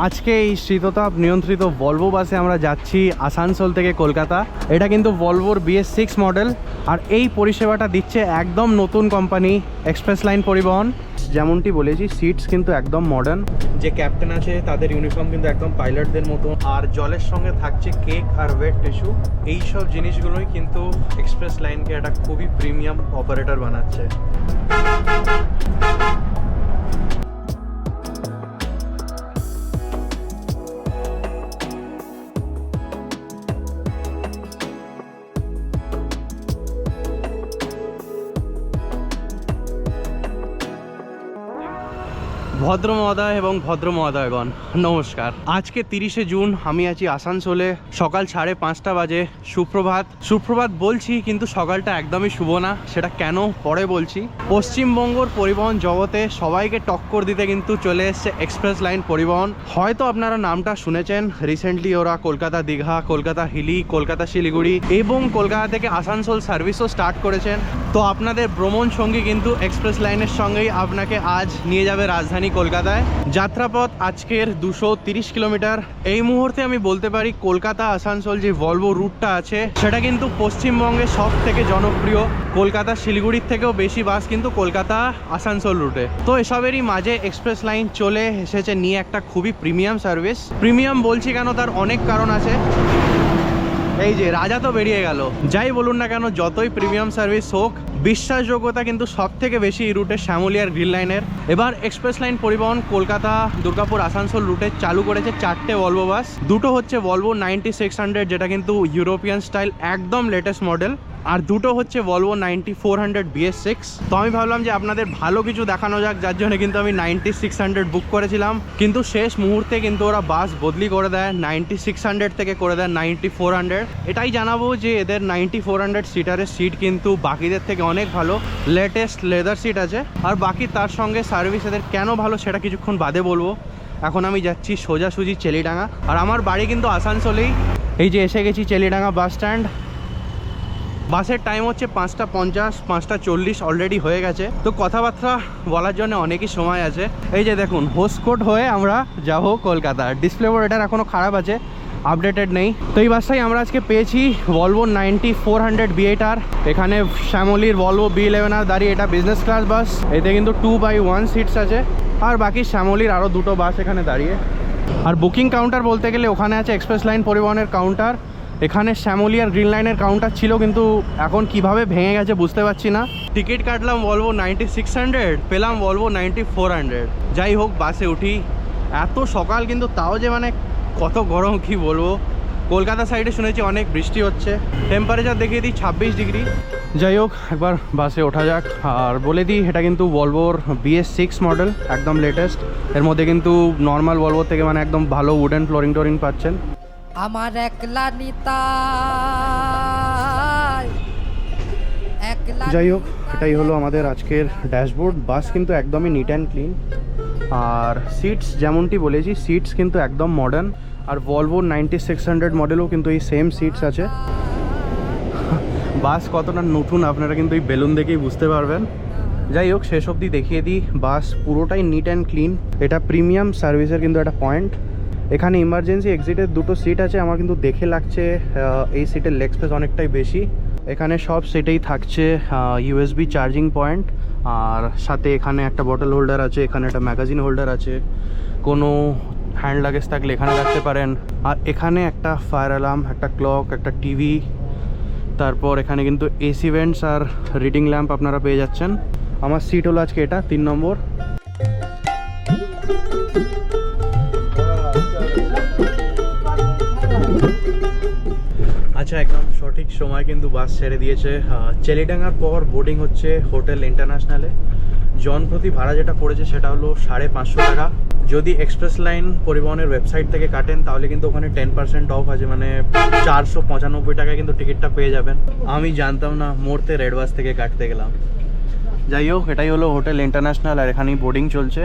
আজকে এই শীততাপ নিয়ন্ত্রিত ভলভো বাসে আমরা যাচ্ছি আসানসোল থেকে কলকাতা। এটা কিন্তু ভলভোর বিএস সিক্স মডেল আর এই পরিষেবাটা দিচ্ছে একদম নতুন কোম্পানি এক্সপ্রেস লাইন পরিবহন। যেমনটি বলেছি সিটস কিন্তু একদম মডার্ন যে ক্যাপ্টেন আছে, তাদের ইউনিফর্ম কিন্তু একদম পাইলটদের মতো। আর জলের সঙ্গে থাকছে কেক আর ওয়েট টিস্যু এইসব জিনিসগুলোই কিন্তু এক্সপ্রেস লাইনকে একটা খুবই প্রিমিয়াম অপারেটর বানাচ্ছে। ভদ্র মহোদয় এবং ভদ্র মহোদয়গণ, নমস্কার। আজকে তিরিশে জুন, আমি আছি আসানসোলে। সকাল সাড়ে পাঁচটা বাজে, সুপ্রভাত। সুপ্রভাত বলছি, কিন্তু সকালটা একদমই শুভ না, সেটা কেন পরে বলছি। পশ্চিমবঙ্গর পরিবহন জগতে সবাইকে টক্কর দিতে কিন্তু চলে এসছে এক্সপ্রেস লাইন পরিবহন। হয়তো আপনারা নামটা শুনেছেন রিসেন্টলি ওরা কলকাতা দীঘা, কলকাতা হিলি, কলকাতা শিলিগুড়ি এবং কলকাতা থেকে আসানসোল সার্ভিসও স্টার্ট করেছেন। তো আপনাদের ভ্রমণ সঙ্গী কিন্তু এক্সপ্রেস লাইনের সঙ্গেই আপনাকে আজ নিয়ে যাবে রাজধানী কলকাতায়। যাত্রাপথ আজকের দুশো কিলোমিটার। এই মুহূর্তে আমি বলতে পারি কলকাতা, আসানসোল যে ভলভো রুটটা আছে, সেটা কিন্তু পশ্চিমবঙ্গের সব থেকে জনপ্রিয়। কলকাতা শিলিগুড়ির থেকেও বেশি বাস কিন্তু কলকাতা, আসানসোল রুটে তো এসবেরই মাঝে এক্সপ্রেস লাইন চলে এসেছে নিয়ে একটা খুবই প্রিমিয়াম সার্ভিস প্রিমিয়াম বলছি কেন তার অনেক কারণ আছে। এই যে, রাজা তো বেরিয়ে গেল। যাই বলুন না কেন, যতই প্রিমিয়াম সার্ভিস হোক বিশ্বাসযোগ্যতা কিন্তু সব থেকে বেশি এই রুটে শ্যামলিয়ার গ্রিল লাইনের। এবার এক্সপ্রেস লাইন পরিবহন কলকাতা, দুর্গাপুর, আসানসোল রুটে চালু করেছে চারটে ভলভো বাস দুটো হচ্ছে ভলভো নাইনটি সিক্স হান্ড্রেড যেটা কিন্তু ইউরোপিয়ান স্টাইল একদম লেটেস্ট মডেল আর দুটো হচ্ছে Volvo ninety four hundred BS six তো আমি ভাবলাম যে আপনাদের ভালো কিছু দেখানো যাক, যার জন্য কিন্তু আমি নাইনটি সিক্স হান্ড্রেড বুক করেছিলাম। কিন্তু শেষ মুহূর্তে কিন্তু ওরা বাস বদলি করে দেয় নাইনটি সিক্স হান্ড্রেড থেকে করে দেয় নাইনটি ফোর হান্ড্রেড এটাই জানাব যে এদের নাইনটি ফোর হান্ড্রেড সিটারের সিট কিন্তু বাকিদের থেকে অনেক ভালো লেটেস্ট লেদার সিট আছে। আর বাকি তার সঙ্গে সার্ভিস এদের কেন ভালো সেটা কিছুক্ষণ বাদে বলব। এখন আমি যাচ্ছি সোজাসুজি চেলিডাঙ্গা। আর আমার বাড়ি কিন্তু আসানসোলেই। এই যে এসে গেছি চেলিডাঙ্গা বাস স্ট্যান্ড বাসের টাইম হচ্ছে পাঁচটা পঞ্চাশ, পাঁচটা চল্লিশ অলরেডি হয়ে গেছে। তো কথাবার্তা বলার জন্য অনেকই সময় আছে। এই যে দেখুন হোস্টকোট হয়ে আমরা যাব কলকাতা। ডিসপ্লে বোর্ড এটার এখনও খারাপ আছে আপডেটেড নেই। তো এই বাসটাই আমরা আজকে পেয়েছি Volvo ninety four hundred B আর এখানে শ্যামলির ভলভো বি ইলেভেন আর দাঁড়িয়ে, এটা বিজনেস ক্লাস বাস এতে কিন্তু টু বাই ওয়ান সিটস আছে। আর বাকি শ্যামলির আরও দুটো বাস এখানে দাঁড়িয়ে। আর বুকিং কাউন্টার বলতে গেলে ওখানে আছে এক্সপ্রেস লাইন পরিবহনের কাউন্টার এখানে শ্যামলিয়ার গ্রিন লাইনের কাউন্টার ছিল, কিন্তু এখন কীভাবে ভেঙে গেছে বুঝতে পারছি না। টিকিট কাটলাম বলব নাইনটি সিক্স হান্ড্রেড পেলাম বলব নাইনটি ফোর হান্ড্রেড যাই হোক, বাসে উঠি। এত সকাল, কিন্তু তাও যে মানে কত গরম, কি বলব? কলকাতা সাইডে শুনেছি অনেক বৃষ্টি হচ্ছে। টেম্পারেচার দেখিয়ে দিই, ছাব্বিশ ডিগ্রি। যাই হোক, একবার বাসে ওঠা যাক। আর বলে দিই, এটা কিন্তু ভলভোর বিএস সিক্স মডেল একদম লেটেস্ট এর মধ্যে কিন্তু নর্মাল ভলভোর থেকে মানে একদম ভালো উডেন ফ্লোরিং টোরিং পাচ্ছেন। আমার একলা নিতা যাই হোক এটাই হলো আমাদের আজকের ড্যাশবোর্ড। বাস কিন্তু একদমই নিট অ্যান্ড ক্লিন আর সিটস যেমনটি বলেছি সিটস কিন্তু একদম মডার্ন আর ভলভো নাইনটি সিক্স হান্ড্রেড মডেলও কিন্তু এই সেম সিটস আছে। বাস কতটা নতুন আপনারা কিন্তু এই বেলুন দেখেই বুঝতে পারবেন। যাই হোক শেষ অবধি দেখিয়ে দিই বাস পুরোটাই নিট অ্যান্ড ক্লিন এটা প্রিমিয়াম সার্ভিসের কিন্তু একটা পয়েন্ট এখানে ইমার্জেন্সি এক্সিটের দুটো সিট আছে, আমার কিন্তু দেখে লাগছে এই সিটের লেগ স্পেস অনেকটাই বেশি। এখানে সব সিটেই থাকছে ইউএসবি চার্জিং পয়েন্ট আর সাথে এখানে একটা বটল হোল্ডার আছে, এখানে একটা ম্যাগাজিন হোল্ডার আছে। কোনো হ্যান্ড লাগেজ থাকলে এখানে রাখতে পারেন। আর এখানে একটা ফায়ার অ্যালার্ম একটা ক্লক একটা টিভি তারপর এখানে কিন্তু এসি ভেন্টস আর রিডিং ল্যাম্প আপনারা পেয়ে যাচ্ছেন। আমার সিট হলো আজকে এটা, তিন নম্বর। আচ্ছা একদম সঠিক সময় কিন্তু বাস ছেড়ে দিয়েছে। চেলিডাঙ্গার পর বোর্ডিং হচ্ছে হোটেল ইন্টারন্যাশনালে। জন প্রতি ভাড়া যেটা পড়েছে সেটা হলো সাড়ে পাঁচশো টাকা। যদি এক্সপ্রেস লাইন পরিবহনের ওয়েবসাইট থেকে কাটেন, তাহলে কিন্তু ওখানে টেন পার্সেন্ট অফ আছে মানে চারশো পঁচানব্বই টাকায় কিন্তু টিকিটটা পেয়ে যাবেন। আমি জানতাম না মোড়তে রেড বাস থেকে কাটতে গেলাম। যাই হোক, এটাই হলো হোটেল ইন্টারন্যাশনাল, আর এখানেই বোর্ডিং চলছে।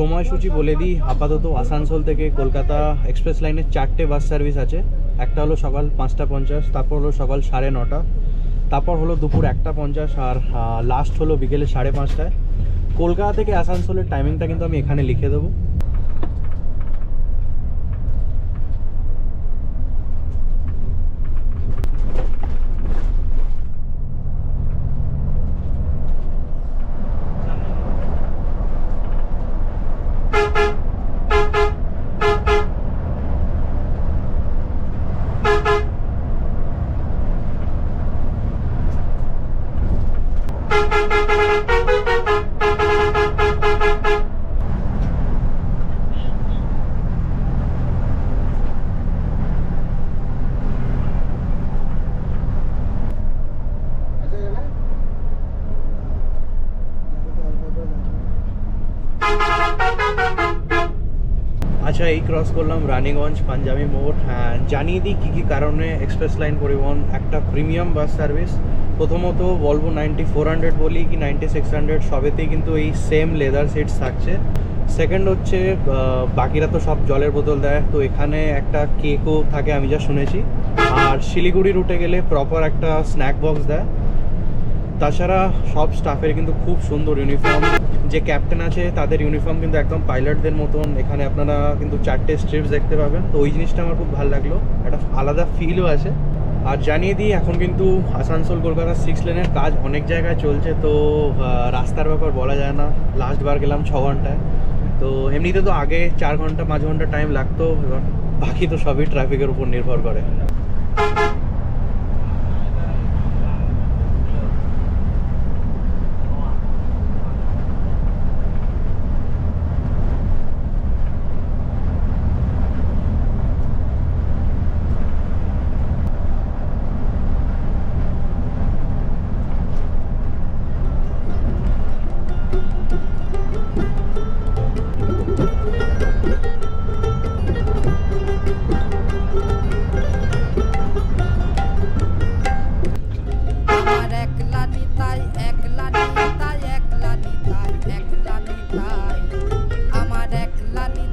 সময়সূচি বলে দিই, আপাতত আসানসোল থেকে কলকাতা এক্সপ্রেস লাইনের চারটে বাস সার্ভিস আছে। একটা হলো সকাল পাঁচটা পঞ্চাশ, তারপর হলো সকাল সাড়ে নটা, তারপর হলো দুপুর একটা পঞ্চাশ, আর লাস্ট হলো বিকেলে সাড়ে পাঁচটায়। কলকাতা থেকে আসানসোলের টাইমিংটা কিন্তু আমি এখানে লিখে দেবো। এই ক্রস করলাম, রানীগঞ্জ, পাঞ্জাবি মোড় হ্যাঁ জানিয়ে দিই কী কী কারণে এক্সপ্রেস লাইন পরিবহন একটা প্রিমিয়াম বাস সার্ভিস প্রথমত বলব নাইনটি ফোর হান্ড্রেড বলি কি নাইনটি সিক্স হান্ড্রেড সবেতেই কিন্তু এই সেম লেদার সিটস থাকছে। সেকেন্ড হচ্ছে বাকিরা তো সব জলের বোতল দেয়, তো এখানে একটা কেকও থাকে আমি যা শুনেছি। আর শিলিগুড়ি রুটে গেলে প্রপার একটা স্ন্যাক বক্স দেয়। তাছাড়া সব স্টাফের কিন্তু খুব সুন্দর ইউনিফর্ম যে ক্যাপ্টেন আছে, তাদের ইউনিফর্ম কিন্তু একদম পাইলটদের মতন। এখানে আপনারা কিন্তু চারটে স্ট্রিপস দেখতে পাবেন। তো ওই জিনিসটা আমার খুব ভালো লাগল। একটা আলাদা ফিলও আছে। আর জানিয়ে দিই, এখন কিন্তু আসানসোল কলকাতা সিক্স লেনের কাজ অনেক জায়গায় চলছে। তো রাস্তার ব্যাপার বলা যায় না। লাস্ট বার গেলাম ছ ঘন্টায়। তো, এমনিতে তো আগে চার ঘণ্টা, পাঁচ ঘণ্টা টাইম লাগতো। এবার বাকি তো সবই ট্রাফিকের উপর নির্ভর করে।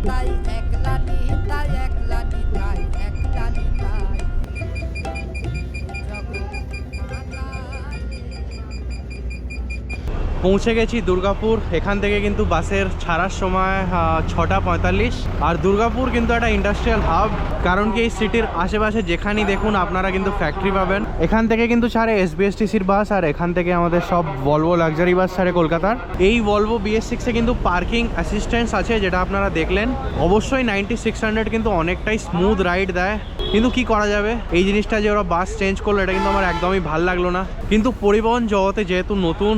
নিতাই একলা নিতাই পৌঁছে গেছি দুর্গাপুর। এখান থেকে কিন্তু বাসের ছাড়ার সময় ছটা পঁয়তাল্লিশ। আর দুর্গাপুর কিন্তু একটা ইন্ডাস্ট্রিয়াল হাব কারণ কি এই সিটির আশেপাশে যেখানেই দেখুন আপনারা কিন্তু ফ্যাক্টরি পাবেন। এখান থেকে কিন্তু ছাড়ে এস এসবিএসটিসির বাস, আর এখান থেকে আমাদের সব ভলভো লাক্সারি বাস ছাড়ে কলকাতার। এই ভলভো বিএস সিক্সে কিন্তু পার্কিং অ্যাসিস্ট্যান্স আছে, যেটা আপনারা দেখলেন। অবশ্যই নাইনটি সিক্স হান্ড্রেড কিন্তু অনেকটাই স্মুথ রাইড দেয়। কিন্তু কি করা যাবে? এই জিনিসটা যে ওরা বাস চেঞ্জ করল, এটা কিন্তু আমার একদমই ভালো লাগল না। কিন্তু পরিবহন জগতে যেহেতু নতুন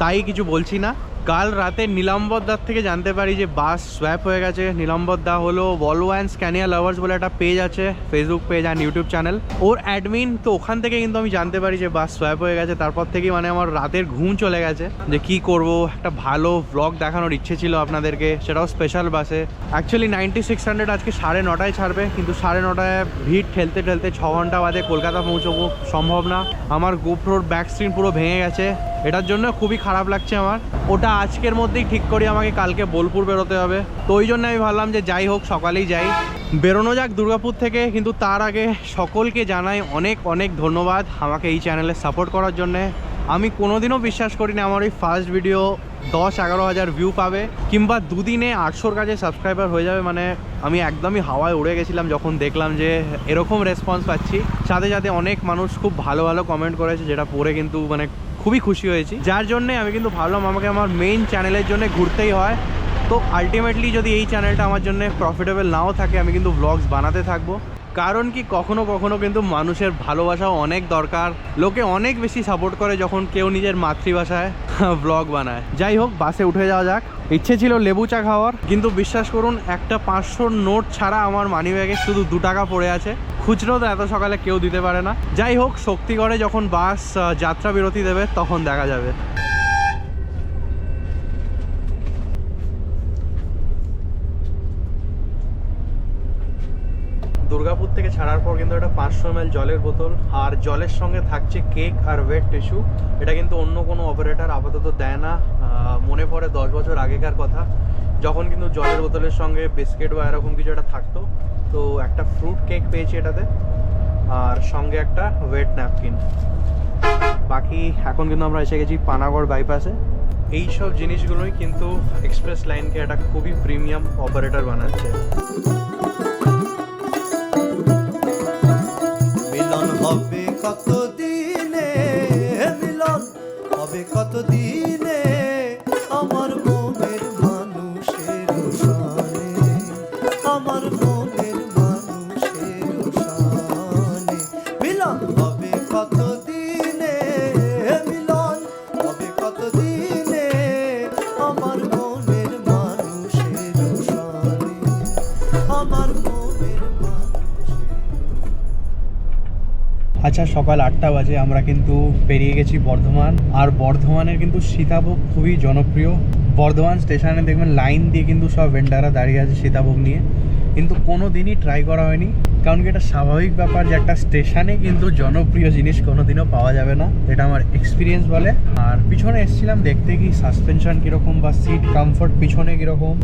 তাই কিছু বলছি না। কাল রাতে নীলাম্বর দার থেকে জানতে পারি যে বাস সোয়াপ হয়ে গেছে। নীলাম্বর দা হলো ভলভো অ্যান্ড স্ক্যানিয়া লাভার্স বলে একটা পেজ আছে Facebook page and YouTube channel or admin তো ওখান থেকে কিন্তু আমি জানতে পারি যে বাস সোয়াপ হয়ে গেছে। তারপর থেকেই মানে আমার রাতের ঘুম চলে গেছে। যে কি করব, একটা ভালো ব্লগ দেখানোর ইচ্ছে ছিল আপনাদেরকে, সেটাও স্পেশাল বাসে অ্যাকচুয়ালি নাইনটি সিক্স হান্ড্রেড আজকে সাড়ে নটায় ছাড়বে, কিন্তু সাড়ে নটায় ভিড় ঠেলতে ঠেলতে ছ ঘণ্টা বাদে কলকাতা পৌঁছবো, সম্ভব না। আমার গোপ্রোর ব্যাক স্ক্রিন পুরো ভেঙে গেছে। এটার জন্য খুবই খারাপ লাগছে আমার। ওটা আজকের মধ্যেই ঠিক করি আমাকে কালকে বোলপুর বেরোতে হবে। তো ওই জন্য আমি ভাবলাম যে যাই হোক, সকালেই যাই। বেরোনো যাক দুর্গাপুর থেকে, কিন্তু তার আগে সকলকে জানাই অনেক অনেক ধন্যবাদ আমাকে এই চ্যানেলে সাপোর্ট করার জন্যে। আমি কোনোদিনও বিশ্বাস করিনি আমার ওই ফার্স্ট ভিডিও দশ, এগারো হাজার ভিউ পাবে, কিংবা দুদিনে আটশোর কাছে সাবস্ক্রাইবার হয়ে যাবে। মানে আমি একদমই হাওয়ায় উড়ে গেছিলাম যখন দেখলাম যে এরকম রেসপন্স পাচ্ছি। সাথে সাথে অনেক মানুষ খুব ভালো ভালো কমেন্ট করেছে, যেটা পড়ে কিন্তু মানে খুবই খুশি হয়েছি। যার জন্যে আমি কিন্তু ভাবলাম আমাকে আমার মেইন চ্যানেলের জন্য ঘুরতেই হয়। তো আলটিমেটলি যদি এই চ্যানেলটা আমার জন্য প্রফিটেবল নাও থাকে, আমি কিন্তু ব্লগস বানাতে থাকব। কারণ কি, কখনো কখনো কিন্তু মানুষের ভালোবাসাও অনেক দরকার। লোকে অনেক বেশি সাপোর্ট করে যখন কেউ নিজের মাতৃভাষায় ব্লগ বানায়। যাই হোক বাসে উঠে যাওয়া যাক। ইচ্ছে ছিল লেবু চা খাওয়ার। কিন্তু বিশ্বাস করুন, একটা পাঁচশোর নোট ছাড়া আমার মানি ব্যাগে শুধু দু টাকা পড়ে আছে। খুচরো তো এত সকালে কেউ দিতে পারে না। যাই হোক, শক্তিগড়ে যখন বাস যাত্রা বিরতি দেবে, তখন দেখা যাবে। দুর্গাপুর থেকে ছাড়ার পর কিন্তু একটা পাঁচশো এম জলের বোতল, আর জলের সঙ্গে থাকছে কেক আর ওয়েট টিস্যু এটা কিন্তু অন্য কোনো অপারেটর আপাতত দেয় না। মনে পড়ে দশ বছর আগেকার কথা। যখন কিন্তু জলের বোতলের সঙ্গে বিস্কিট বা এরকম কিছু একটা থাকতো তো একটা ফ্রুট কেক পেয়েছি এটাতে, আর সঙ্গে একটা ওয়েট ন্যাপকিন বাকি এখন কিন্তু আমরা এসে গেছি পানাগড় বাইপাসে এইসব জিনিসগুলোই কিন্তু এক্সপ্রেস লাইনকে একটা খুবই প্রিমিয়াম অপারেটর বানাচ্ছে। আচ্ছা সকাল আটটা বাজে আমরা কিন্তু পেরিয়ে গেছি বর্ধমান। আর বর্ধমানের কিন্তু সীতাভোগ খুবই জনপ্রিয়। বর্ধমান স্টেশনে দেখবেন লাইন দিয়ে কিন্তু সব ভেন্ডাররা দাঁড়িয়ে আছে সীতাভোগ নিয়ে। কিন্তু কোনো দিনই ট্রাই করা হয়নি। কারণ কি, এটা স্বাভাবিক ব্যাপার যে একটা স্টেশনে কিন্তু জনপ্রিয় জিনিস কোনো দিনও পাওয়া যাবে না। এটা আমার এক্সপিরিয়েন্স বলে। আর পিছনে এসেছিলাম দেখতে কি সাসপেনশন কীরকম বা সিট কমফর্ট পিছনে কীরকম।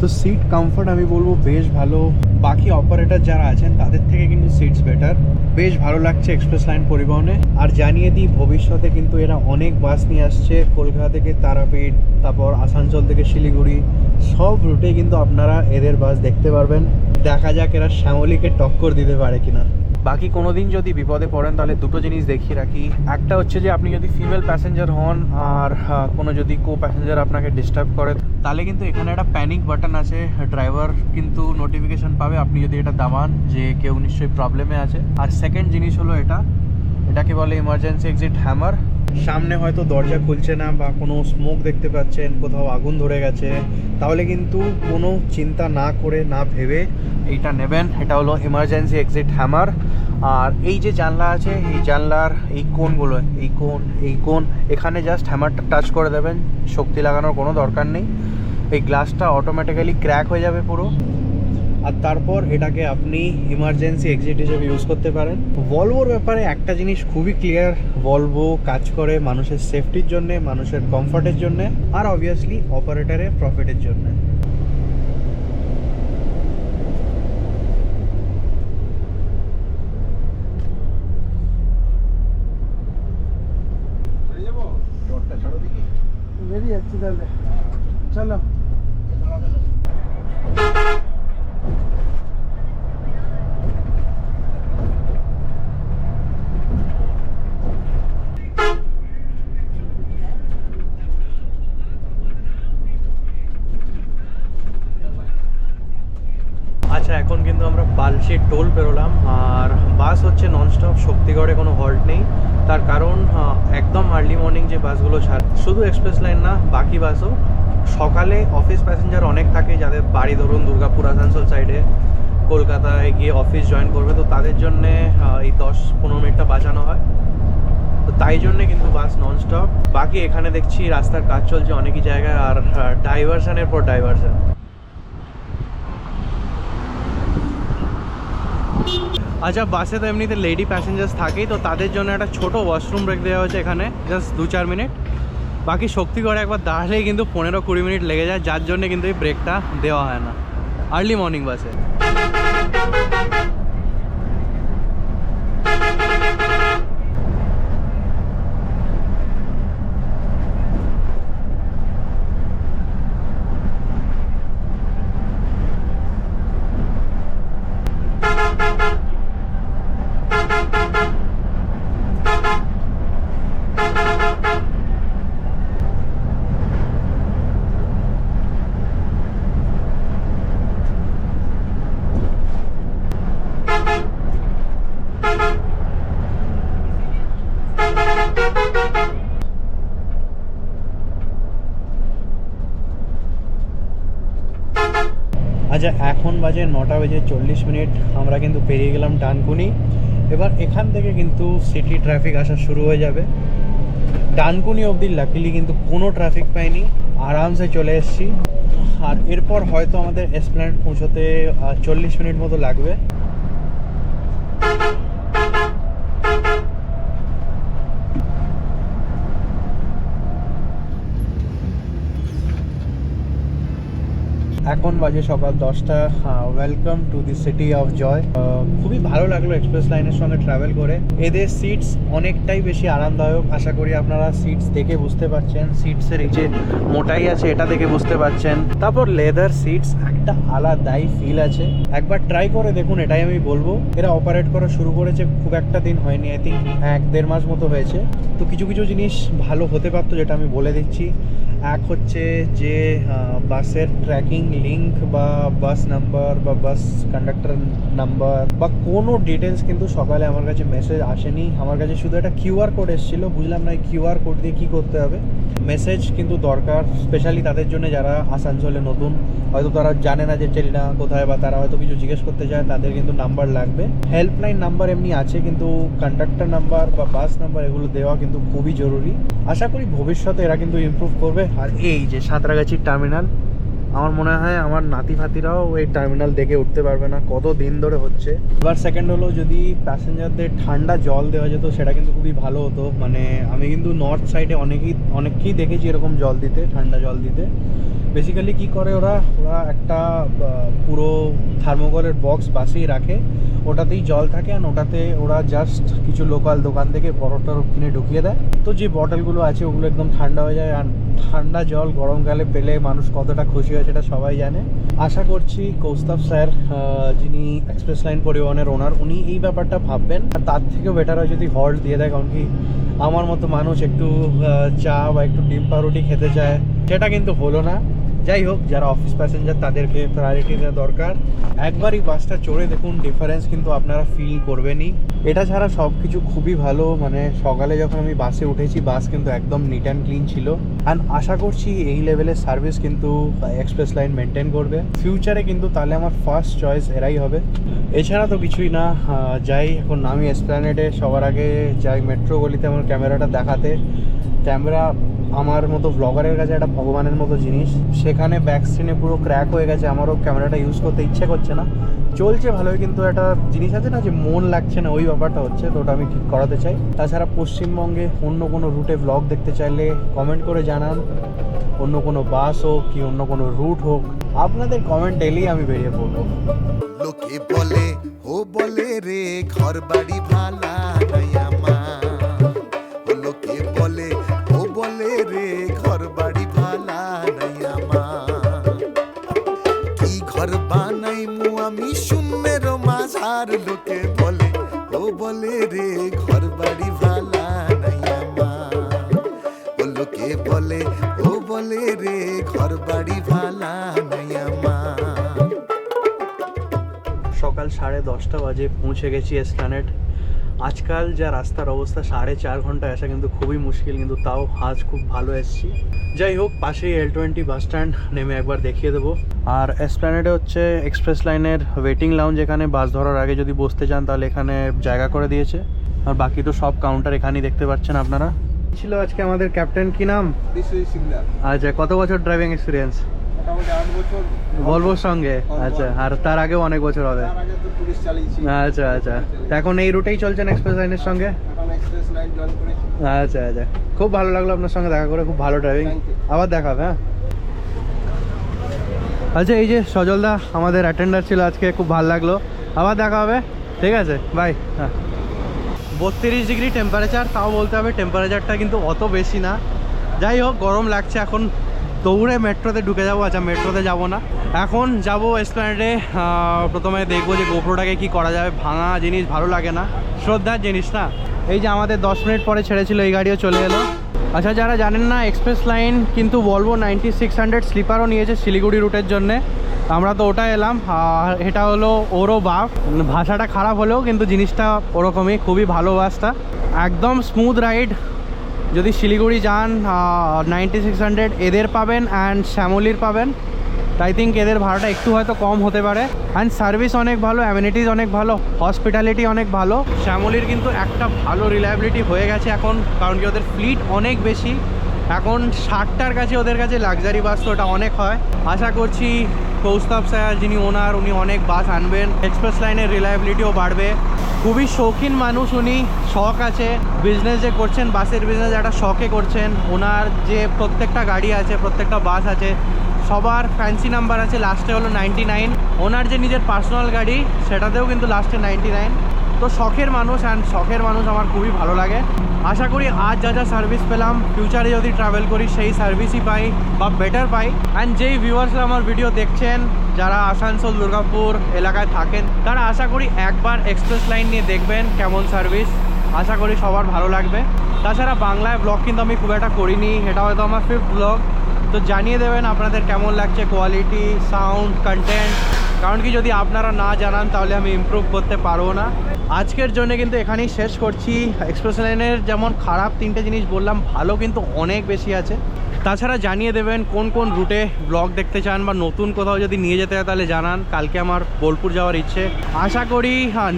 তো সিট কমফর্ট আমি বলব বেশ ভালো। বাকি অপারেটর যারা আছেন, তাদের থেকে কিন্তু সিটস বেটার বেশ ভালো লাগছে এক্সপ্রেস লাইন পরিবহনে। আর জানিয়ে দিই, ভবিষ্যতে কিন্তু এরা অনেক বাস নিয়ে আসছে। কলকাতা থেকে তারাপীঠ, তারপর আসানসোল থেকে শিলিগুড়ি। সব রুটে কিন্তু আপনারা এদের বাস দেখতে পারবেন। দেখা যাক এরা শ্যামলিকে টক্কর দিতে পারে কিনা। বাকি কোনো দিন যদি বিপদে পড়েন, তাহলে দুটো জিনিস দেখিয়ে রাখি। একটা হচ্ছে যে, আপনি যদি ফিমেল প্যাসেঞ্জার হন আর কোনো যদি কো প্যাসেঞ্জার আপনাকে ডিস্টার্ব করে, তাহলে কিন্তু এখানে একটা প্যানিক বাটন আছে। ড্রাইভার কিন্তু নোটিফিকেশন পাবে আপনি যদি এটা দামান যে কেউ নিশ্চয়ই প্রবলেমে আছে। আর সেকেন্ড জিনিস হলো এটা। এটাকে বলে ইমার্জেন্সি এক্সিট হ্যামার সামনে হয়তো দরজা খুলছে না বা কোনো স্মোক দেখতে পাচ্ছেন, কোথাও আগুন ধরে গেছে, তাহলে কিন্তু কোনো চিন্তা না করে, না ভেবে এইটা নেবেন। এটা হলো এমার্জেন্সি এক্সিট হ্যামার আর এই যে জানলা আছে, এই জানলার এই কোনগুলো এই কোন এই কোন এখানে জাস্ট হ্যামারটা টাচ করে দেবেন। শক্তি লাগানোর কোনো দরকার নেই। এই গ্লাসটা অটোমেটিক্যালি ক্র্যাক হয়ে যাবে পুরো। আর তারপর এটাকে আপনি ইমার্জেন্সি এক্সিট হিসেবে ইউজ করতে পারেন। ভলভোর ব্যাপারে একটা জিনিস খুবই ক্লিয়ার ভলভো কাজ করে মানুষের সেফটির জন্য মানুষের কমফর্টের জন্য আর অবভিয়াসলি অপারেটরের প্রফিটের জন্য। বেরিয়ে যাচ্ছি তাহলে। চলো। পালশি টোল পেরোলাম, আর বাস হচ্ছে ননস্টপ শক্তিগড়ে কোনো হল্ট নেই। তার কারণ একদম আর্লি মর্নিং যে বাসগুলো ছাড় শুধু এক্সপ্রেস লাইন না, বাকি বাসও। সকালে অফিস প্যাসেঞ্জার অনেক থাকে যাদের বাড়ি ধরুন দুর্গাপুর, আসানসোল সাইডে কলকাতায় গিয়ে অফিস জয়েন করবে, তো তাদের জন্যে এই দশ পনেরো মিনিটটা বাঁচানো হয়। তো তাই জন্যে কিন্তু বাস ননস্টপ বাকি এখানে দেখছি রাস্তার কাজ চলছে অনেকই জায়গায়, আর ডাইভারশনের পর ডাইভারশন আচ্ছা বাসে তো এমনিতে লেডি প্যাসেঞ্জার্স থাকেই, তো তাদের জন্য একটা ছোট ওয়াশরুম ব্রেক দেওয়া হয়েছে এখানে জাস্ট দু চার মিনিট বাকি শক্তিগড়ে একবার দাঁড়ালেই কিন্তু পনেরো কুড়ি মিনিট লেগে যায়, যার জন্য কিন্তু এই ব্রেকটা দেওয়া হয় না। আর্লি মর্নিং বাসে আচ্ছা এখন বাজে, নটা বেজে চল্লিশ মিনিট, আমরা কিন্তু পেরিয়ে গেলাম ডানকুনি। এবার এখান থেকে কিন্তু সিটি ট্রাফিক আসা শুরু হয়ে যাবে। ডানকুনি অবধি লাকিলি কিন্তু কোনো ট্রাফিক পাইনি। আরামসে চলে এসেছি। আর এরপর হয়তো আমাদের এসপ্ল্যান্ড পৌঁছতে চল্লিশ মিনিট মতো লাগবে। এখন বাজে সকাল দশটা। Welcome to the city of joy খুবই ভালো লাগল এক্সপ্রেস লাইনের সঙ্গে ট্রাভেল করে। এদের সিটস অনেকটাই বেশি আরামদায়ক। আশা করি আপনারা সিটস দেখে বুঝতে পারছেন। সিটসের এই যে মোটাই আছে, এটা দেখে বুঝতে পারছেন। তারপর লেদার সিটস একটা আলাদাই ফিল আছে। একবার ট্রাই করে দেখুন, এটাই আমি বলব। এরা অপারেট করা শুরু করেছে খুব একটা দিন হয়নি আই থিঙ্ক এক দেড় মাস মতো হয়েছে। তো কিছু কিছু জিনিস ভালো হতে পারতো, যেটা আমি বলে দিচ্ছি। এক হচ্ছে যে বাসের ট্র্যাকিং লিঙ্ক বা বাস নাম্বার বা বাস কন্ডাক্টর নাম্বার বা কোনো ডিটেলস কিন্তু সকালে আমার কাছে মেসেজ আসেনি। আমার কাছে শুধু একটা কিউআর কোড এসেছিল, বুঝলাম না কিউআর কোড দিয়ে কী করতে হবে। মেসেজ কিন্তু দরকার স্পেশালি তাদের জন্য যারা আসানসোলে নতুন। হয়তো তারা জানে না যে ট্রেনটা কোথায় বা তারা হয়তো কিছু জিজ্ঞেস করতে চায়, তাদের কিন্তু নাম্বার লাগবে। হেল্পলাইন নাম্বার এমনি আছে, কিন্তু কন্ডাক্টর নাম্বার বা বাস নাম্বার এগুলো দেওয়া কিন্তু খুবই জরুরি। আশা করি ভবিষ্যতে এরা কিন্তু ইমপ্রুভ করবে। আর এই যে সাঁতরাগাছির টার্মিনাল, আমার মনে হয় আমার নাতি ফাতিরাও এই টার্মিনাল দেখে উঠতে পারবে না, কত দিন ধরে হচ্ছে। এবার সেকেন্ড হলো যদি প্যাসেঞ্জারদের ঠান্ডা জল দেওয়া যেত, সেটা কিন্তু খুবই ভালো হতো। মানে আমি কিন্তু নর্থ সাইডে অনেকেই, অনেককেই দেখেছি এরকম জল দিতে, ঠান্ডা জল দিতে। বেসিক্যালি কি করে ওরা? ওরা একটা পুরো থার্মোকলের বক্স বাসেই রাখে। ওটাতেই জল থাকে আর ওটাতে ওরা জাস্ট কিছু লোকাল দোকান থেকে বরফ কিনে ঢুকিয়ে দেয়। তো যে বটলগুলো আছে, ওগুলো একদম ঠান্ডা হয়ে যায়। আর ঠান্ডা জল গরমকালে পেলে মানুষ কতটা খুশি হয় সেটা সবাই জানে। আশা করছি কৌস্তাব স্যার যিনি এক্সপ্রেস লাইন পরিবহনের ওনার উনি এই ব্যাপারটা ভাববেন। আর তার থেকেও বেটার হয় যদি হল্ট দিয়ে দেয়, কারণ কি আমার মতো মানুষ একটু চা বা একটু ডিম পাউরুটি খেতে চায়, সেটা কিন্তু হলো না। যাই হোক, যারা অফিস প্যাসেঞ্জার তাদেরকে প্রায়োরিটি দেওয়া দরকার। একবারই বাসটা চড়ে দেখুন ডিফারেন্স কিন্তু আপনারা ফিল করবেনই। এটা ছাড়া সব কিছু খুবই ভালো মানে সকালে যখন আমি বাসে উঠেছি বাস কিন্তু একদম নিট অ্যান্ড ক্লিন ছিল। অ্যান্ড আশা করছি এই লেভেলের সার্ভিস কিন্তু এক্সপ্রেস লাইন মেনটেন করবে। ফিউচারে কিন্তু তাহলে আমার ফার্স্ট চয়েস এরাই হবে। এছাড়া তো কিছুই না যাই, এখন আমি এসপ্ল্যানেডে সবার আগে যাই মেট্রো গলিতে আমার ক্যামেরাটা দেখাতে। ক্যামেরা আমার মতো ব্লগারের কাছে একটা ভগবানের মতো জিনিস। সেখানে ব্যাক স্ক্রিনে পুরো ক্র্যাক হয়ে গেছে, আমারও ক্যামেরাটা ইউজ করতে ইচ্ছে করছে না। চলছে ভালোই, কিন্তু একটা জিনিস আছে না যে মন লাগছে না, ওই ব্যাপারটা হচ্ছে, তো ওটা আমি ঠিক করাতে চাই। তাছাড়া পশ্চিমবঙ্গে অন্য কোনো রুটে ব্লগ দেখতে চাইলে কমেন্ট করে জানান। অন্য কোনো বাস হোক কি অন্য কোনো রুট হোক, আপনাদের কমেন্ট এলেই আমি বেরিয়ে পড়ব। লোকে বলে, ও বলে রে ঘর বাড়ি ভালা রে ঘর বাড়ি ভালা নাই আমার। ও লোকে বলে, ও বলে রে ঘর বাড়ি ভালা নাই আমার। সকাল সাড়ে দশটা বাজে পৌঁছে গেছি এসপ্ল্যানেড আজকাল যা রাস্তার অবস্থা সাড়ে চার ঘণ্টা আসা কিন্তু খুবই মুশকিল কিন্তু তাও আজ খুব ভালো এসেছি। যাই হোক পাশেই এল টোয়েন্টি বাস স্ট্যান্ড নেমে একবার দেখিয়ে দেবো। আর এসপ্ল্যানেডে হচ্ছে এক্সপ্রেস লাইনের ওয়েটিং লাউঞ্জ এখানে বাস ধরার আগে যদি বসতে চান তাহলে এখানে জায়গা করে দিয়েছে। আর বাকি তো সব কাউন্টার এখানেই দেখতে পাচ্ছেন আপনারা। ছিল আজকে আমাদের ক্যাপ্টেন কি নাম? আচ্ছা কত বছর ড্রাইভিং এক্সপিরিয়েন্স মোটামুটি আট বছর ভলভোর সঙ্গে আচ্ছা আর তার আগেও অনেক বছর হবে। তার আগে তো টুরিস্ট চালিয়েছি। আচ্ছা আচ্ছা। এখন এই রুটেই চলছেন এক্সপ্রেস লাইনের সঙ্গে? এখন এক্সপ্রেস লাইন জয়েন করেছি। আচ্ছা আচ্ছা। খুব ভালো লাগল আপনার সঙ্গে দেখা করে খুব ভালো ড্রাইভিং আবার দেখা হবে হ্যাঁ? আচ্ছা এই যে সজলদা আমাদের অ্যাটেন্ডার ছিল আজকে খুব ভালো লাগল। আবার দেখা হবে ঠিক আছে? বাই হ্যাঁ। বত্রিশ ডিগ্রি টেম্পারেচার তাও বলতে হবে টেম্পারেচারটা কিন্তু অত বেশি না। যাই হোক গরম লাগছে এখন। দৌড়ে মেট্রোতে ঢুকে যাব আচ্ছা মেট্রোতে যাব না। এখন যাব এসপ্ল্যানেডে প্রথমে দেখব যে গোপ্রোটাকে কি করা যাবে। ভাঙা জিনিস ভালো লাগে না, শ্রদ্ধার জিনিস না। এই যে আমাদের দশ মিনিট পরে ছেড়েছিল, এই গাড়িও চলে এলো। আচ্ছা যারা জানেন না এক্সপ্রেস লাইন কিন্তু বলব নাইনটি সিক্স হান্ড্রেড স্লিপারও নিয়েছে শিলিগুড়ি রুটের জন্যে। আমরা তো ওটা এলাম, আর এটা হলো ওরও বাফ। ভাষাটা খারাপ হলেও কিন্তু জিনিসটা ওরকমই, খুবই ভালো বাসটা। একদম স্মুথ রাইড যদি শিলিগুড়ি যান নাইনটি সিক্স হান্ড্রেড এদের পাবেন অ্যান্ড শ্যামলির পাবেন। আই থিঙ্ক এদের ভাড়াটা একটু হয়তো কম হতে পারে। অ্যান্ড সার্ভিস অনেক ভালো অ্যামিনিটিস অনেক ভালো হসপিটালিটি অনেক ভালো। শ্যামলির কিন্তু একটা ভালো রিলায়েবিলিটি হয়ে গেছে এখন, কারণ কি ওদের ফ্লিট অনেক বেশি। এখন ষাটটার কাছে ওদের কাছে লাক্সারি বাস তো ওটা অনেক হয়। আশা করছি কৌস্তব স্যার, যিনি ওনার, উনি অনেক বাস আনবেন। এক্সপ্রেস লাইনের রিলায়েবিলিটিও বাড়বে। খুবই শৌখিন মানুষ উনি, শখ আছে। বিজনেস যে করছেন, বাসের বিজনেস একটা শখে করছেন। ওনার যে প্রত্যেকটা গাড়ি আছে, প্রত্যেকটা বাস আছে, সবার ফ্যান্সি নাম্বার আছে লাস্টে হলো নাইনটি নাইন ওনার যে নিজের পার্সোনাল গাড়ি, সেটাতেও কিন্তু লাস্টে নাইনটি নাইন তো শখের মানুষ অ্যান্ড শখের মানুষ আমার খুবই ভালো লাগে। আশা করি আজ যা যা সার্ভিস পেলাম ফিউচারে যদি ট্রাভেল করি, সেই সার্ভিসই পাই বা বেটার পাই। অ্যান্ড যেই ভিউয়ার্সরা আমার ভিডিও দেখছেন, যারা আসানসোল, দুর্গাপুর এলাকায় থাকেন, তারা আশা করি একবার এক্সপ্রেস লাইন নিয়ে দেখবেন কেমন সার্ভিস আশা করি সবার ভালো লাগবে। তাছাড়া বাংলায় ব্লগ কিন্তু আমি খুব একটা করিনি, এটা হয়তো আমার ফিফথ ব্লগ তো জানিয়ে দেবেন আপনাদের কেমন লাগছে কোয়ালিটি সাউন্ড কন্টেন্ট কারণ কি যদি আপনারা না জানান, তাহলে আমি ইম্প্রুভ করতে পারব না। আজকের জন্য কিন্তু এখানেই শেষ করছি। এক্সপ্রেস লাইনের যেমন খারাপ তিনটে জিনিস বললাম, ভালো কিন্তু অনেক বেশি আছে। তাছাড়া জানিয়ে দেবেন কোন কোন রুটে ব্লগ দেখতে চান বা নতুন কোথাও যদি নিয়ে যেতে হয় তাহলে জানান। কালকে আমার বোলপুর যাওয়ার ইচ্ছে। আশা করি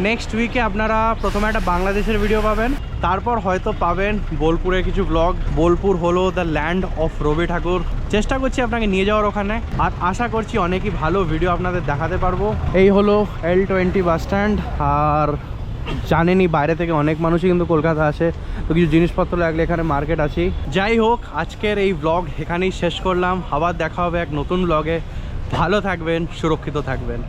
নেক্সট উইকে আপনারা প্রথমে একটা বাংলাদেশের ভিডিও পাবেন। তারপর হয়তো পাবেন বোলপুরের কিছু ব্লগ বোলপুর হলো the land of Rabi Thakur. চেষ্টা করছি আপনাকে নিয়ে যাওয়ার ওখানে। আর আশা করছি অনেকই ভালো ভিডিও আপনাদের দেখাতে পারব। এই হলো এল টোয়েন্টি বাস স্ট্যান্ড আর জানেনই বাইরে থেকে অনেক মানুষই কিন্তু কলকাতা আসে। তো কিছু জিনিসপত্র লাগলে এখানে মার্কেট আছি যাই হোক, আজকের এই ব্লগ এখানেই শেষ করলাম। আবার দেখা হবে এক নতুন ব্লগে ভালো থাকবেন, সুরক্ষিত থাকবেন।